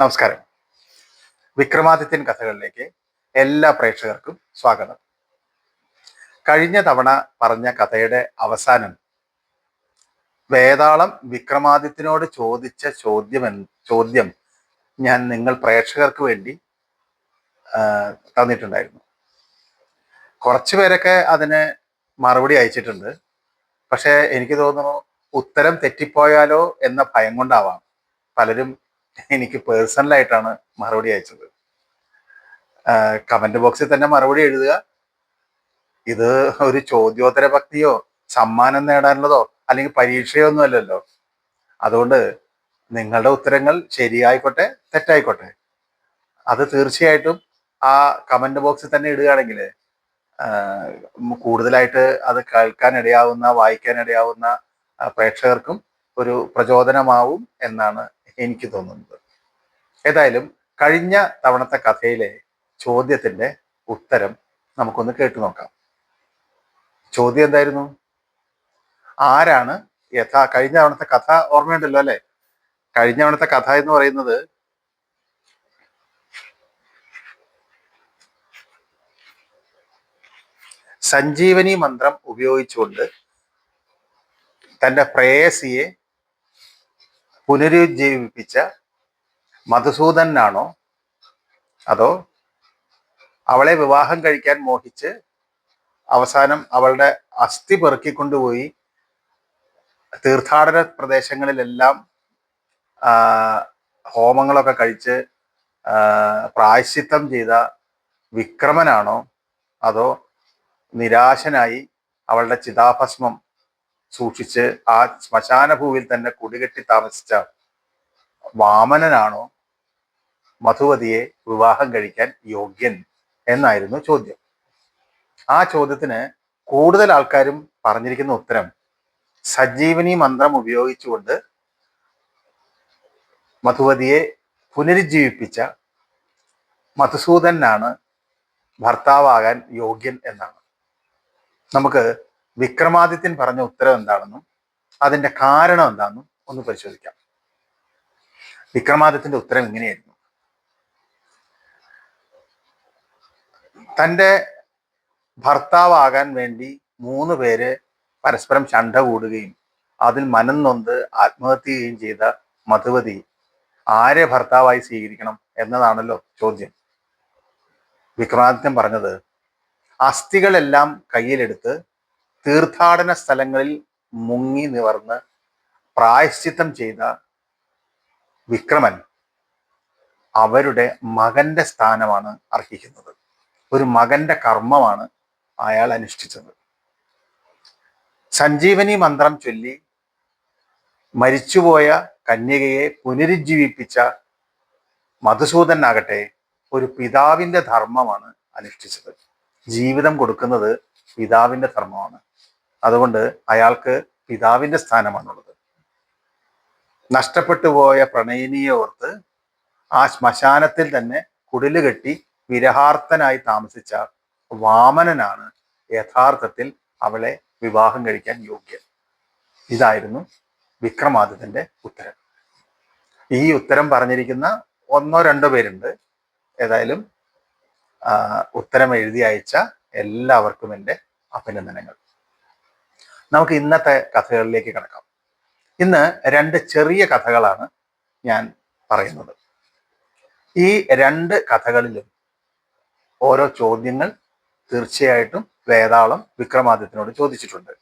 നമസ്കാരം. വിക്രമാദിത്യൻ കഥകളിലേക്ക് എല്ലാ പ്രേക്ഷകർക്കും സ്വാഗതം. കഴിഞ്ഞ തവണ പറഞ്ഞ കഥയുടെ അവസാനം വേതാളം വിക്രമാദിത്യനോട് ചോദിച്ച ചോദ്യം ചോദ്യം ഞാൻ നിങ്ങൾ പ്രേക്ഷകർക്ക് വേണ്ടി തന്നിട്ടുണ്ടായിരുന്നു. കുറച്ചു പേരൊക്കെ അതിന് മറുപടി അയച്ചിട്ടുണ്ട്. പക്ഷേ എനിക്ക് തോന്നുന്നു ഉത്തരം തെറ്റിപ്പോയാലോ എന്ന ഭയം കൊണ്ടാവാം. പലരും എനിക്ക് പേഴ്സണലായിട്ടാണ് മറുപടി അയച്ചത്. കമന്റ് ബോക്സിൽ തന്നെ മറുപടി എഴുതുക. ഇത് ഒരു ചോദ്യോത്തര ഭക്തിയോ സമ്മാനം നേടാനുള്ളതോ അല്ലെങ്കിൽ പരീക്ഷയോ ഒന്നും അല്ലല്ലോ. അതുകൊണ്ട് നിങ്ങളുടെ ഉത്തരങ്ങൾ ശരിയായിക്കോട്ടെ തെറ്റായിക്കോട്ടെ. അത് തീർച്ചയായിട്ടും ആ കമന്റ് ബോക്സിൽ തന്നെ ഇടുകയാണെങ്കിൽ കൂടുതലായിട്ട് അത് കേൾക്കാനിടയാവുന്ന വായിക്കാനിടയാവുന്ന പ്രേക്ഷകർക്കും ഒരു പ്രചോദനമാവും എന്നാണ് എനിക്ക് തോന്നുന്നത്. ഏതായാലും കഴിഞ്ഞ തവണത്തെ കഥയിലെ ചോദ്യത്തിന്റെ ഉത്തരം നമുക്കൊന്ന് കേട്ടു നോക്കാം. ചോദ്യം എന്തായിരുന്നു? ആരാണ് യഥാ കഴിഞ്ഞ തവണത്തെ കഥ ഓർമ്മയുണ്ടല്ലോ അല്ലെ? കഴിഞ്ഞ തവണത്തെ കഥ എന്ന് പറയുന്നത് സഞ്ജീവനി മന്ത്രം ഉപയോഗിച്ചുകൊണ്ട് തന്റെ പ്രേയസിയെ പുനരുജ്ജീവിപ്പിച്ച മധുസൂദനാണോ? അതോ അവളെ വിവാഹം കഴിക്കാൻ മോഹിച്ച് അവസാനം അവളുടെ അസ്ഥി പെറുക്കിക്കൊണ്ടുപോയി തീർത്ഥാടന പ്രദേശങ്ങളിലെല്ലാം ഹോമങ്ങളൊക്കെ കഴിച്ച് പ്രായശ്ചിത്തം ചെയ്ത വിക്രമനാണോ? അതോ നിരാശനായി അവളുടെ ചിതാഭസ്മം സൂക്ഷിച്ച് ആ ശ്മശാന ഭൂവിൽ തന്നെ കുടികെട്ടി താമസിച്ച വാമനനാണോ മധുവതിയെ വിവാഹം കഴിക്കാൻ യോഗ്യൻ എന്നായിരുന്നു ചോദ്യം. ആ ചോദ്യത്തിന് കൂടുതൽ ആൾക്കാരും പറഞ്ഞിരിക്കുന്ന ഉത്തരം സജീവനി മന്ത്രം ഉപയോഗിച്ചുകൊണ്ട് മധുവതിയെ പുനരുജ്ജീവിപ്പിച്ച മധുസൂദനാണ് ഭർത്താവാകാൻ യോഗ്യൻ എന്നാണ്. നമുക്ക് വിക്രമാദിത്യൻ പറഞ്ഞ ഉത്തരം എന്താണെന്നും അതിന്റെ കാരണം എന്താണെന്നും ഒന്ന് പരിശോധിക്കാം. വിക്രമാദിത്യന്റെ ഉത്തരം ഇങ്ങനെയായിരുന്നു. തന്റെ ഭർത്താവാകാൻ വേണ്ടി മൂന്ന് പേര് പരസ്പരം ചണ്ട കൂടുകയും അതിൽ മനം നൊന്ത് ആത്മഹത്യ ചെയ്യുകയും ചെയ്ത മധുവതി ആരെ ഭർത്താവായി സ്വീകരിക്കണം എന്നതാണല്ലോ ചോദ്യം. വിക്രമാദിത്യം പറഞ്ഞത് അസ്ഥികളെല്ലാം കയ്യിലെടുത്ത് തീർത്ഥാടന സ്ഥലങ്ങളിൽ മുങ്ങി നിവർന്ന് പ്രായശ്ചിത്തം ചെയ്ത വിക്രമൻ അവരുടെ മകന്റെ സ്ഥാനമാണ് അർഹിക്കുന്നത്. ഒരു മകന്റെ കർമ്മമാണ് അയാൾ അനുഷ്ഠിച്ചത്. സഞ്ജീവനി മന്ത്രം ചൊല്ലി മരിച്ചുപോയ കന്യകയെ പുനരുജ്ജീവിപ്പിച്ച മധുസൂദനാകട്ടെ ഒരു പിതാവിന്റെ ധർമ്മമാണ് അനുഷ്ഠിച്ചത്. ജീവിതം കൊടുക്കുന്നത് പിതാവിന്റെ ധർമ്മമാണ്. അതുകൊണ്ട് അയാൾക്ക് പിതാവിന്റെ സ്ഥാനമാണുള്ളത്. നഷ്ടപ്പെട്ടു പോയ പ്രണയിനിയെ ഓർത്ത് ആ ശ്മശാനത്തിൽ തന്നെ കുടിൽ കെട്ടി വിരഹാർത്ഥനായി താമസിച്ച വാമനനാണ് യഥാർത്ഥത്തിൽ അവളെ വിവാഹം കഴിക്കാൻ യോഗ്യൻ. ഇതായിരുന്നു വിക്രമാദിത്യന്റെ ഉത്തരം. ഈ ഉത്തരം പറഞ്ഞിരിക്കുന്ന ഒന്നോ രണ്ടോ പേരുണ്ട്. ഏതായാലും ഉത്തരം എഴുതി അയച്ച എല്ലാവർക്കും എന്റെ അഭിനന്ദനങ്ങൾ. നമുക്ക് ഇന്നത്തെ കഥകളിലേക്ക് കിടക്കാം. ഇന്ന് രണ്ട് ചെറിയ കഥകളാണ് ഞാൻ പറയുന്നത്. ഈ രണ്ട് കഥകളിലും ഓരോ ചോദ്യങ്ങൾ തീർച്ചയായിട്ടും വേതാളം വിക്രമാദിത്യനോട് ചോദിച്ചിട്ടുണ്ട്.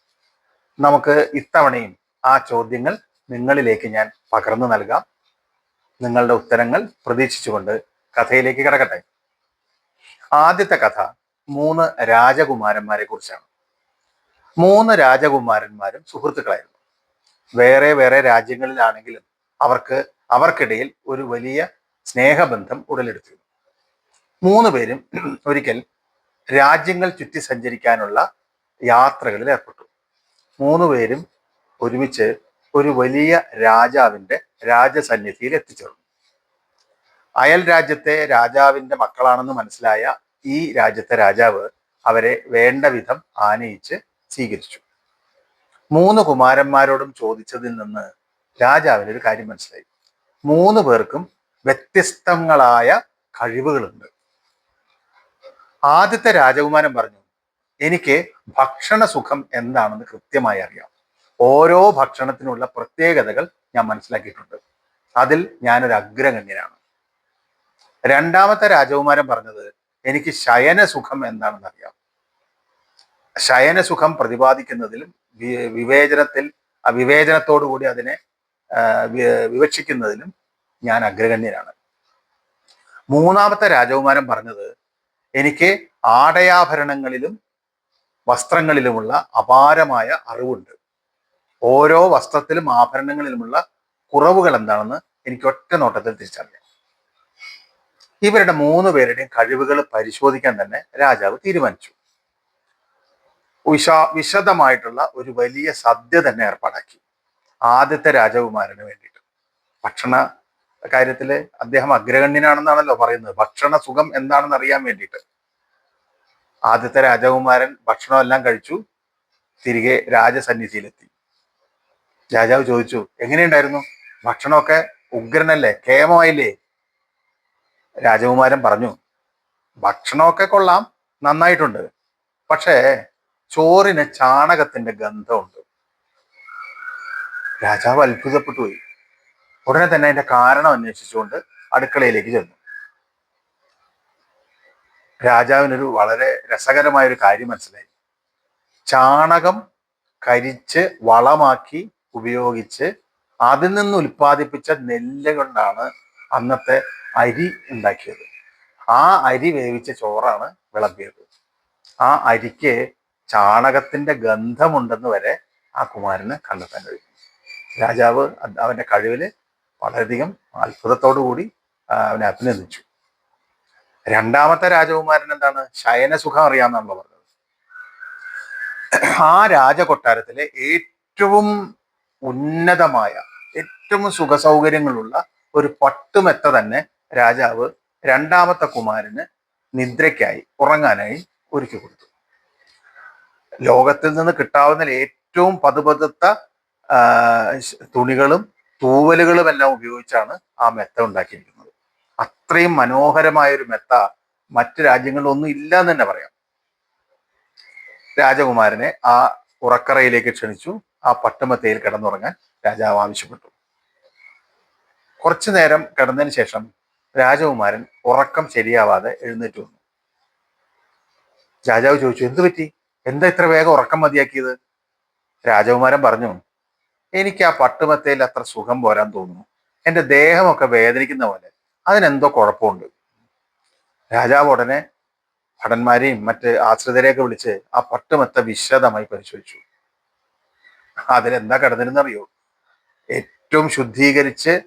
നമുക്ക് ഇത്തവണയും ആ ചോദ്യങ്ങൾ നിങ്ങളിലേക്ക് ഞാൻ പകർന്നു നൽകാം. നിങ്ങളുടെ ഉത്തരങ്ങൾ പ്രതീക്ഷിച്ചുകൊണ്ട് കഥയിലേക്ക് കിടക്കട്ടെ. ആദ്യത്തെ കഥ മൂന്ന് രാജകുമാരന്മാരെ കുറിച്ചാണ്. മൂന്ന് രാജകുമാരന്മാരും സുഹൃത്തുക്കളായിരുന്നു. വേറെ വേറെ രാജ്യങ്ങളിലാണെങ്കിലും അവർക്ക് അവർക്കിടയിൽ ഒരു വലിയ സ്നേഹബന്ധം ഉടലെടുത്തിരുന്നു. മൂന്ന് പേരും ഒരിക്കൽ രാജ്യങ്ങൾ ചുറ്റി സഞ്ചരിക്കാനുള്ള യാത്രകളിൽ ഏർപ്പെട്ടു. മൂന്ന് പേരും ഒരുമിച്ച് ഒരു വലിയ രാജാവിന്റെ രാജസന്നിധിയിൽ എത്തിച്ചേർന്നു. അയൽ രാജ്യത്തെ രാജാവിന്റെ മക്കളാണെന്ന് മനസ്സിലായ ഈ രാജ്യത്തെ രാജാവ് അവരെ വേണ്ട വിധം ആനയിച്ച് സ്വീകരിച്ചു. മൂന്ന് കുമാരന്മാരോടും ചോദിച്ചതിൽ നിന്ന് രാജാവിന് ഒരു കാര്യം മനസ്സിലായി. മൂന്ന് പേർക്കും വ്യത്യസ്തങ്ങളായ കഴിവുകളുണ്ട്. ആദ്യത്തെ രാജകുമാരൻ പറഞ്ഞു എനിക്ക് ഭക്ഷണ സുഖം എന്താണെന്ന് കൃത്യമായി അറിയാം. ഓരോ ഭക്ഷണത്തിനുള്ള പ്രത്യേകതകൾ ഞാൻ മനസ്സിലാക്കിയിട്ടുണ്ട്. അതിൽ ഞാനൊരു അഗ്രഗണ്യനാണ്. രണ്ടാമത്തെ രാജകുമാരൻ പറഞ്ഞത് എനിക്ക് ശയന സുഖം എന്താണെന്ന് അറിയാം. ശയന സുഖം പ്രതിപാദിക്കുന്നതിലും വിവേചനത്തിൽ വിവേചനത്തോടുകൂടി വിവേചനത്തോടു കൂടി അതിനെ വിവക്ഷിക്കുന്നതിലും ഞാൻ അഗ്രഗണ്യനാണ്. മൂന്നാമത്തെ രാജകുമാരൻ പറഞ്ഞത് എനിക്ക് ആടയാഭരണങ്ങളിലും വസ്ത്രങ്ങളിലുമുള്ള അപാരമായ അറിവുണ്ട്. ഓരോ വസ്ത്രത്തിലും ആഭരണങ്ങളിലുമുള്ള കുറവുകൾ എന്താണെന്ന് എനിക്ക് ഒറ്റ നോട്ടത്തിൽ തിരിച്ചറിയാം. ഇവരുടെ മൂന്ന് പേരുടെയും കഴിവുകൾ പരിശോധിക്കാൻ തന്നെ രാജാവ് തീരുമാനിച്ചു. വിശ വിശദമായിട്ടുള്ള ഒരു വലിയ സദ്യ തന്നെ ഏർപ്പാടാക്കി. ആദ്യത്തെ രാജകുമാരന് വേണ്ടിയിട്ട്. ഭക്ഷണ കാര്യത്തിൽ അദ്ദേഹം അഗ്രഗണ്യനാണെന്നാണല്ലോ പറയുന്നത്. ഭക്ഷണ സുഖം എന്താണെന്ന് അറിയാൻ വേണ്ടിയിട്ട്. ആദ്യത്തെ രാജകുമാരൻ ഭക്ഷണമെല്ലാം കഴിച്ചു തിരികെ രാജസന്നിധിയിലെത്തി. രാജാവ് ചോദിച്ചു എങ്ങനെയുണ്ടായിരുന്നു? ഭക്ഷണമൊക്കെ ഉഗ്രനല്ലേ? കേമമായില്ലേ രാജകുമാരൻ പറഞ്ഞു ഭക്ഷണമൊക്കെ കൊള്ളാം. നന്നായിട്ടുണ്ട്. പക്ഷേ ചോറിന് ചാണകത്തിന്റെ ഗന്ധമുണ്ട്. രാജാവ് അത്ഭുതപ്പെട്ടു പോയി. ഉടനെ തന്നെ അതിന്റെ കാരണം അന്വേഷിച്ചുകൊണ്ട് അടുക്കളയിലേക്ക് ചെന്നു. രാജാവിനൊരു വളരെ രസകരമായ ഒരു കാര്യം മനസ്സിലായി. ചാണകം കരിച്ച് വളമാക്കി ഉപയോഗിച്ച് അതിൽ നിന്ന് ഉൽപ്പാദിപ്പിച്ച നെല്ല് കൊണ്ടാണ് അന്നത്തെ അരി ഉണ്ടാക്കിയത്. ആ അരി വേവിച്ച ചോറാണ് വിളമ്പിയത്. ആ അരിക്ക് ചാണകത്തിന്റെ ഗന്ധമുണ്ടെന്ന് വരെ ആ കുമാരന് കണ്ടെത്താൻ കഴിയും. രാജാവ് അവന്റെ കഴിവിൽ വളരെയധികം അത്ഭുതത്തോടു കൂടി അവനെ അഭിനന്ദിച്ചു. രണ്ടാമത്തെ രാജകുമാരൻ എന്താണ്? ശയനസുഖം അറിയാമെന്നാണല്ലോ പറഞ്ഞത്. ആ രാജകൊട്ടാരത്തിലെ ഏറ്റവും ഉന്നതമായ ഏറ്റവും സുഖസൗകര്യങ്ങളുള്ള ഒരു പട്ടുമെത്ത തന്നെ രാജാവ് രണ്ടാമത്തെ കുമാരന് നിദ്രയ്ക്കായി ഉറങ്ങാനായി ഒരുക്കി കൊടുത്തു. ലോകത്തിൽ നിന്ന് കിട്ടാവുന്ന ഏറ്റവും പതുപതുത്ത തുണികളും തൂവലുകളും എല്ലാം ഉപയോഗിച്ചാണ് ആ മെത്ത ഉണ്ടാക്കിയിരിക്കുന്നത്. അത്രയും മനോഹരമായ ഒരു മെത്ത മറ്റു രാജ്യങ്ങളിലൊന്നും ഇല്ല എന്ന് തന്നെ പറയാം. രാജകുമാരനെ ആ ഉറക്കറയിലേക്ക് ക്ഷണിച്ചു. ആ പട്ടുമെത്തയിൽ കിടന്നുറങ്ങാൻ രാജാവ് ആവശ്യപ്പെട്ടു. കുറച്ചു നേരം കിടന്നതിന് ശേഷം രാജകുമാരൻ ഉറക്കം ശരിയാവാതെ എഴുന്നേറ്റ് വന്നു. രാജാവ് ചോദിച്ചു എന്തു പറ്റി? എന്താ ഇത്ര വേഗം ഉറക്കം മതിയാക്കിയത്? രാജകുമാരൻ പറഞ്ഞു എനിക്ക് ആ പട്ടുമത്തയിൽ അത്ര സുഖം പോരാൻ തോന്നുന്നു. എന്റെ ദേഹമൊക്കെ വേദനിക്കുന്ന പോലെ. അതിനെന്തോ കുഴപ്പമുണ്ട്. രാജാവ് ഉടനെ ഭടന്മാരെയും മറ്റ് ആശ്രിതരെയൊക്കെ വിളിച്ച് ആ പട്ടുമത്ത വിശദമായി പരിശോധിച്ചു. അതിലെന്താ കിടന്നിരുന്നറിയോ? ഏറ്റവും ശുദ്ധീകരിച്ച്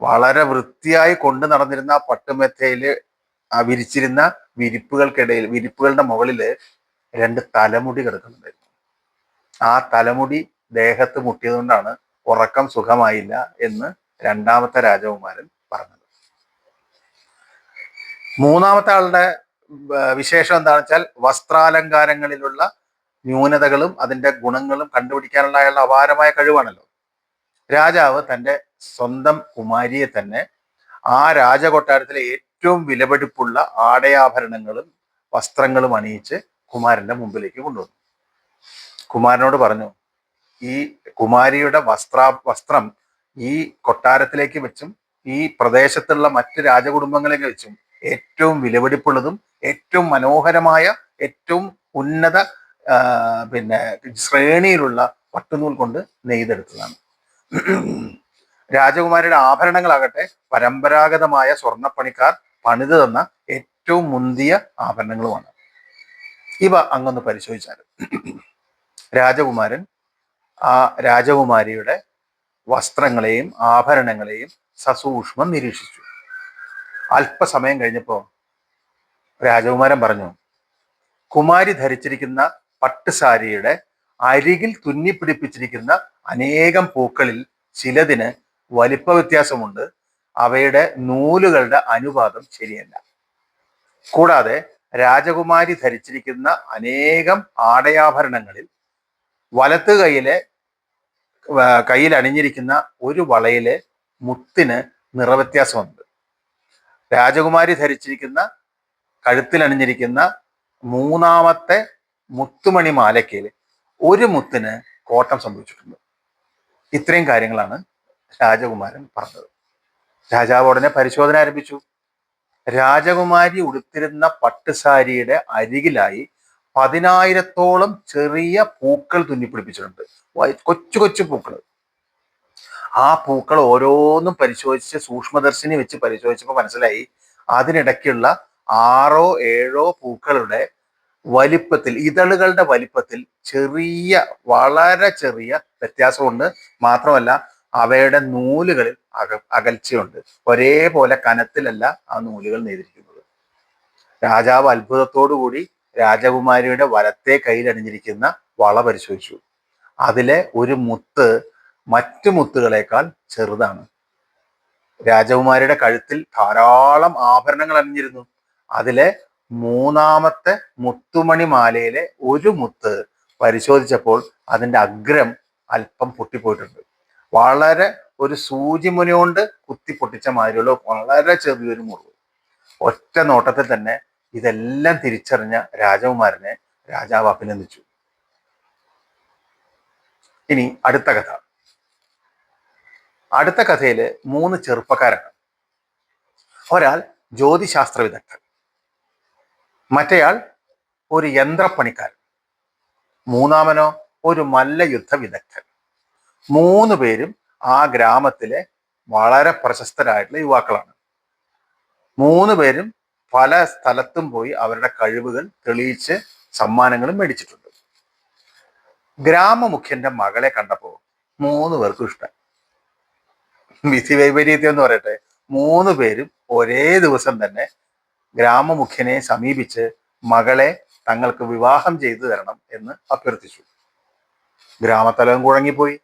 വളരെ വൃത്തിയായി കൊണ്ടു നടന്നിരുന്ന ആ പട്ടുമെത്തയിൽ ആ വിരിച്ചിരുന്ന വിരിപ്പുകൾക്കിടയിൽ വിരിപ്പുകളുടെ മുകളിൽ രണ്ട് തലമുടി കിടക്കുന്നുണ്ടായിരുന്നു ആ തലമുടി ദേഹത്ത് മുട്ടിയതുകൊണ്ടാണ് ഉറക്കം സുഖമായില്ല എന്ന് രണ്ടാമത്തെ രാജകുമാരൻ പറഞ്ഞത്. മൂന്നാമത്തെ ആളുടെ വിശേഷം എന്താണെന്ന് വെച്ചാൽ വസ്ത്രാലങ്കാരങ്ങളിലുള്ള ന്യൂനതകളും അതിന്റെ ഗുണങ്ങളും കണ്ടുപിടിക്കാനുള്ള അയാളുടെ അപാരമായ കഴിവാണല്ലോ. രാജാവ് തന്റെ സ്വന്തം കുമാരിയെ തന്നെ ആ രാജകൊട്ടാരത്തിലെ ഏറ്റവും വിലപിടിപ്പുള്ള ആടയാഭരണങ്ങളും വസ്ത്രങ്ങളും അണിയിച്ച് കുമാരന്റെ മുമ്പിലേക്ക് കൊണ്ടുവന്നു. കുമാരനോട് പറഞ്ഞു ഈ കുമാരിയുടെ വസ്ത്ര വസ്ത്രം ഈ കൊട്ടാരത്തിലേക്ക് വെച്ചും ഈ പ്രദേശത്തുള്ള മറ്റ് രാജകുടുംബങ്ങളിലേക്ക് വെച്ചും ഏറ്റവും വിലപിടിപ്പുള്ളതും ഏറ്റവും മനോഹരമായ ഏറ്റവും ഉന്നത പിന്നെ ശ്രേണിയിലുള്ള പട്ടുനൂൽ കൊണ്ട് നെയ്തെടുത്തതാണ്. രാജകുമാരിയുടെ ആഭരണങ്ങളാകട്ടെ പരമ്പരാഗതമായ സ്വർണപ്പണിക്കാർ പണിതു തന്ന ഏറ്റവും മുന്തിയ ആഭരണങ്ങളുമാണ്. ഇവ അങ്ങൊന്ന് പരിശോധിച്ചാൽ രാജകുമാരൻ ആ രാജകുമാരിയുടെ വസ്ത്രങ്ങളെയും ആഭരണങ്ങളെയും സസൂക്ഷ്മം നിരീക്ഷിച്ചു. അല്പസമയം കഴിഞ്ഞപ്പോൾ രാജകുമാരൻ പറഞ്ഞു കുമാരി ധരിച്ചിരിക്കുന്ന പട്ടുസാരിയുടെ അരികിൽ തുന്നിപ്പിടിപ്പിച്ചിരിക്കുന്ന അനേകം പൂക്കളിൽ ചിലതിന് വലിപ്പ വ്യത്യാസമുണ്ട്. അവയുടെ നൂലുകളുടെ അനുപാതം ശരിയല്ല. കൂടാതെ രാജകുമാരി ധരിച്ചിരിക്കുന്ന അനേകം ആടയാഭരണങ്ങളിൽ വലത്ത് കൈയിലെ കയ്യിൽ അണിഞ്ഞിരിക്കുന്ന ഒരു വളയിലെ മുത്തിന് നിറവ്യത്യാസമുണ്ട്. രാജകുമാരി ധരിച്ചിരിക്കുന്ന കഴുത്തിൽ അണിഞ്ഞിരിക്കുന്ന മൂന്നാമത്തെ മുത്തുമണി മാലയ്ക്കയിൽ ഒരു മുത്തിന് കോട്ടം സംഭവിച്ചിട്ടുണ്ട്. ഇത്രയും കാര്യങ്ങളാണ് രാജകുമാരൻ പറഞ്ഞത്. രാജാവ് ഉടനെ പരിശോധന ആരംഭിച്ചു. രാജകുമാരി ഉടുത്തിരുന്ന പട്ടുസാരിയുടെ അരികിലായി പതിനായിരത്തോളം ചെറിയ പൂക്കൾ തുന്നിപ്പിടിപ്പിച്ചിട്ടുണ്ട്. കൊച്ചു കൊച്ചു പൂക്കൾ. ആ പൂക്കൾ ഓരോന്നും പരിശോധിച്ച് സൂക്ഷ്മദർശിനി വെച്ച് പരിശോധിച്ചപ്പോൾ മനസ്സിലായി അതിനിടയ്ക്കുള്ള ആറോ ഏഴോ പൂക്കളുടെ വലിപ്പത്തിൽ ഇതളുകളുടെ വലിപ്പത്തിൽ ചെറിയ വളരെ ചെറിയ വ്യത്യാസമുണ്ട്. മാത്രമല്ല അവയുടെ നൂലുകളിൽ അക അകൽച്ചയുണ്ട്. ഒരേപോലെ കനത്തിലല്ല ആ നൂലുകൾ നെയ്തിരിക്കുന്നത്. രാജാവ് അത്ഭുതത്തോടുകൂടി രാജകുമാരിയുടെ വലത്തെ കയ്യിലണിഞ്ഞിരിക്കുന്ന വള പരിശോധിച്ചു. അതിലെ ഒരു മുത്ത് മറ്റു മുത്തുകളേക്കാൾ ചെറുതാണ്. രാജകുമാരിയുടെ കഴുത്തിൽ ധാരാളം ആഭരണങ്ങൾ അണിഞ്ഞിരുന്നു. അതിലെ മൂന്നാമത്തെ മുത്തുമണി മാലയിലെ ഒരു മുത്ത് പരിശോധിച്ചപ്പോൾ അതിന്റെ അഗ്രം അല്പം പൊട്ടിപ്പോയിട്ടുണ്ട്. വളരെ ഒരു സൂചിമുന കൊണ്ട് കുത്തി പൊട്ടിച്ച മാതിരിയുള്ള വളരെ ചെറിയൊരു മുറിവ്. ഒറ്റ നോട്ടത്തിൽ തന്നെ ഇതെല്ലാം തിരിച്ചറിഞ്ഞ രാജകുമാരനെ രാജാവ് അഭിനന്ദിച്ചു. ഇനി അടുത്ത കഥ. അടുത്ത കഥയിൽ മൂന്ന് ചെറുപ്പക്കാരാണ് ഒരാൾ ജ്യോതിശാസ്ത്ര വിദഗ്ധൻ മറ്റേയാൾ ഒരു യന്ത്രപ്പണിക്കാരൻ മൂന്നാമനോ ഒരു മല്ലയുദ്ധ വിദഗ്ധൻ മൂന്ന് പേരും ആ ഗ്രാമത്തിലെ വളരെ പ്രശസ്തരായിട്ടുള്ള യുവാക്കളാണ്. മൂന്ന് പേരും പല സ്ഥലത്തും പോയി അവരുടെ കഴിവുകൾ തെളിയിച്ച് സമ്മാനങ്ങളും മേടിച്ചിട്ടുണ്ട്. ഗ്രാമമുഖ്യന്റെ മകളെ കണ്ടപ്പോൾ മൂന്ന് പേർക്കും ഇഷ്ടം. വിധി വൈപരീത്യം എന്ന് പറയട്ടെ മൂന്ന് പേരും ഒരേ ദിവസം തന്നെ ഗ്രാമമുഖ്യനെ സമീപിച്ച് മകളെ തങ്ങൾക്ക് വിവാഹം ചെയ്തു തരണം എന്ന് അഭ്യർത്ഥിച്ചു. ഗ്രാമത്തലവൻ കുഴങ്ങിപ്പോയി.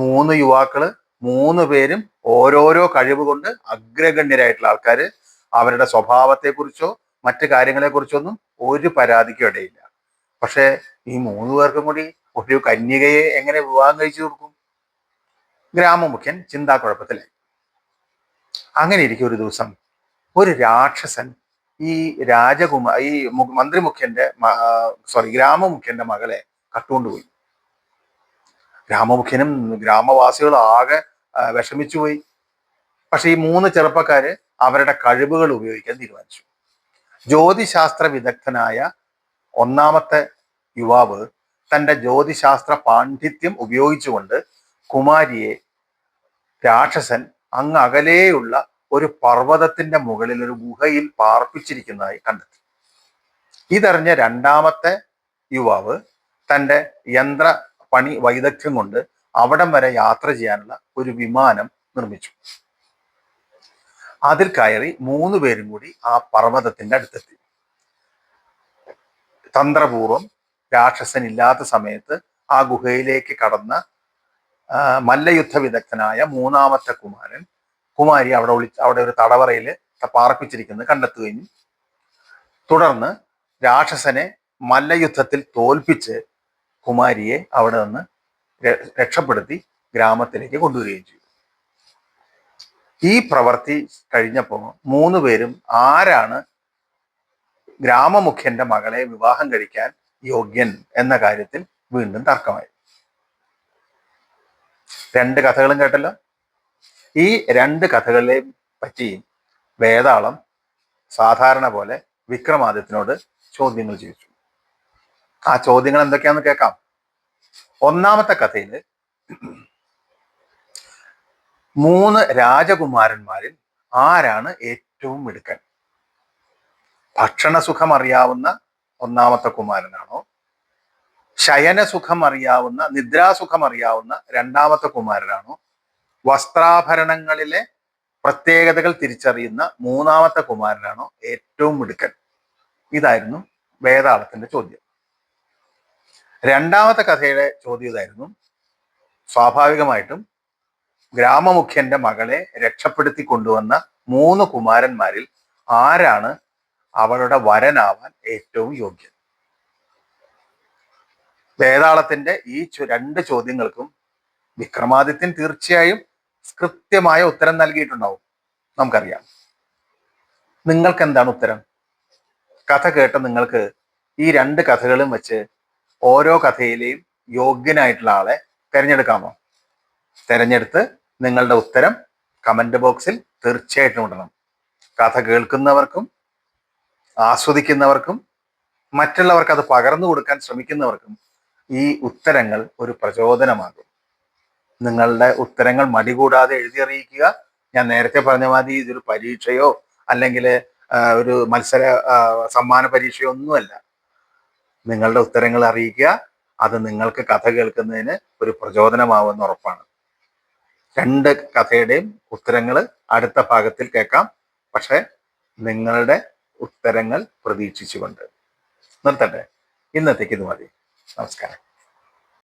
മൂന്ന് യുവാക്കൾ മൂന്ന് പേരും ഓരോരോ കഴിവ് കൊണ്ട് അഗ്രഗണ്യരായിട്ടുള്ള ആൾക്കാര് അവരുടെ സ്വഭാവത്തെക്കുറിച്ചോ മറ്റു കാര്യങ്ങളെക്കുറിച്ചോ ഒന്നും ഒരു പരാതിക്കും ഇടയില്ല. പക്ഷേ ഈ മൂന്ന് പേർക്കും കൂടി ഒരു കന്യകയെ എങ്ങനെ വിവാഹം കഴിച്ചു കൊടുക്കും? ഗ്രാമമുഖ്യൻ ചിന്താക്കുഴപ്പത്തിലായി. അങ്ങനെ ഇരിക്കും ഒരു ദിവസം ഒരു രാക്ഷസൻ ഈ രാജകുമാ ഈ മന്ത്രിമുഖ്യന്റെ സോറി ഗ്രാമമുഖ്യന്റെ മകളെ കട്ടുകൊണ്ടുപോയി ഗ്രാമമുഖ്യനും ഗ്രാമവാസികളും ആകെ വിഷമിച്ചുപോയി പക്ഷെ ഈ മൂന്ന് ചെറുപ്പക്കാര് അവരുടെ കഴിവുകൾ ഉപയോഗിക്കാൻ തീരുമാനിച്ചു. ജ്യോതിശാസ്ത്ര വിദഗ്ധനായ ഒന്നാമത്തെ യുവാവ് തന്റെ ജ്യോതിശാസ്ത്ര പാണ്ഡിത്യം ഉപയോഗിച്ചുകൊണ്ട് കുമാരിയെ രാക്ഷസൻ അങ്ങ് അകലെയുള്ള ഒരു പർവതത്തിന്റെ മുകളിൽ ഒരു ഗുഹയിൽ പാർപ്പിച്ചിരിക്കുന്നതായി കണ്ടെത്തി. ഇതറിഞ്ഞ രണ്ടാമത്തെ യുവാവ് തന്റെ യന്ത്ര പണി വൈദഗ്ധ്യം കൊണ്ട് അവിടം വരെ യാത്ര ചെയ്യാനുള്ള ഒരു വിമാനം നിർമ്മിച്ചു. അതിൽ കയറി മൂന്ന് പേരും കൂടി ആ പർവതത്തിന്റെ അടുത്തെത്തി. തന്ത്രപൂർവം രാക്ഷസൻ ഇല്ലാത്ത സമയത്ത് ആ ഗുഹയിലേക്ക് കടന്ന മല്ലയുദ്ധ വിദഗ്ധനായ മൂന്നാമത്തെ കുമാരൻ കുമാരി അവിടെ ഒളി അവിടെ ഒരു തടവറയിൽ പാർപ്പിച്ചിരിക്കുന്നത് കണ്ടെത്തുകയും തുടർന്ന് രാക്ഷസനെ മല്ലയുദ്ധത്തിൽ തോൽപ്പിച്ച് കുമാരിയെ അവിടെ നിന്ന് രക്ഷപ്പെടുത്തി ഗ്രാമത്തിലേക്ക് കൊണ്ടുവരികയും ചെയ്തു. ഈ പ്രവൃത്തി കഴിഞ്ഞപ്പോൾ മൂന്ന് പേരും ആരാണ് ഗ്രാമമുഖ്യന്റെ മകളെ വിവാഹം കഴിക്കാൻ യോഗ്യൻ എന്ന കാര്യത്തിൽ വീണ്ടും തർക്കമായി. രണ്ട് കഥകളും കേട്ടല്ലോ? ഈ രണ്ട് കഥകളെ പറ്റി വേതാളം സാധാരണ പോലെ വിക്രമാദിത്യനോട് ചോദ്യങ്ങൾ ചോദിച്ചു. ആ ചോദ്യങ്ങൾ എന്തൊക്കെയാന്ന് കേൾക്കാം. ഒന്നാമത്തെ കഥയിൽ മൂന്ന് രാജകുമാരന്മാരിൽ ആരാണ് ഏറ്റവും മിടുക്കൻ? ഭക്ഷണസുഖം അറിയാവുന്ന ഒന്നാമത്തെ കുമാരനാണോ? ശയനസുഖം അറിയാവുന്ന നിദ്രാസുഖം അറിയാവുന്ന രണ്ടാമത്തെ കുമാരനാണോ? വസ്ത്രാഭരണങ്ങളിലെ പ്രത്യേകതകൾ തിരിച്ചറിയുന്ന മൂന്നാമത്തെ കുമാരനാണോ ഏറ്റവും മിടുക്കൻ? ഇതായിരുന്നു വേതാളത്തിന്റെ ചോദ്യം. രണ്ടാമത്തെ കഥയുടെ ചോദ്യം ഇതായിരുന്നു. സ്വാഭാവികമായിട്ടും ഗ്രാമമുഖ്യന്റെ മകളെ രക്ഷപ്പെടുത്തി കൊണ്ടുവന്ന മൂന്ന് കുമാരന്മാരിൽ ആരാണ് അവളുടെ വരനാവാൻ ഏറ്റവും യോഗ്യൻ? വേതാളത്തിന്റെ ഈ രണ്ട് ചോദ്യങ്ങൾക്കും വിക്രമാദിത്യൻ തീർച്ചയായും കൃത്യമായ ഉത്തരം നൽകിയിട്ടുണ്ടാവും. നമുക്കറിയാം. നിങ്ങൾക്ക് എന്താണ് ഉത്തരം? കഥ കേട്ട നിങ്ങൾക്ക് ഈ രണ്ട് കഥകളും വെച്ച് ഓരോ കഥയിലെയും യോഗ്യനായിട്ടുള്ള ആളെ തിരഞ്ഞെടുക്കാമോ? തിരഞ്ഞെടുത്ത് നിങ്ങളുടെ ഉത്തരം കമന്റ് ബോക്സിൽ തീർച്ചയായിട്ടും ഇടണം. കഥ കേൾക്കുന്നവർക്കും ആസ്വദിക്കുന്നവർക്കും മറ്റുള്ളവർക്ക് അത് പകർന്നു കൊടുക്കാൻ ശ്രമിക്കുന്നവർക്കും ഈ ഉത്തരങ്ങൾ ഒരു പ്രചോദനമാകും. നിങ്ങളുടെ ഉത്തരങ്ങൾ മടികൂടാതെ എഴുതി അറിയിക്കുക. ഞാൻ നേരത്തെ പറഞ്ഞ മാതിരി ഇതൊരു പരീക്ഷയോ അല്ലെങ്കിൽ ഒരു മത്സര സമ്മാന പരീക്ഷയോ ഒന്നുമല്ല. നിങ്ങളുടെ ഉത്തരങ്ങൾ അറിയിക്കുക. അത് നിങ്ങൾക്ക് കഥ കേൾക്കുന്നതിന് ഒരു പ്രചോദനമാവുമെന്ന് ഉറപ്പാണ്. രണ്ട് കഥയുടെയും ഉത്തരങ്ങൾ അടുത്ത ഭാഗത്തിൽ കേൾക്കാം. പക്ഷെ നിങ്ങളുടെ ഉത്തരങ്ങൾ പ്രതീക്ഷിച്ചുകൊണ്ട്. നിർത്തട്ടെ. ഇന്നത്തേക്ക് ഇത് മതി. നമസ്കാരം.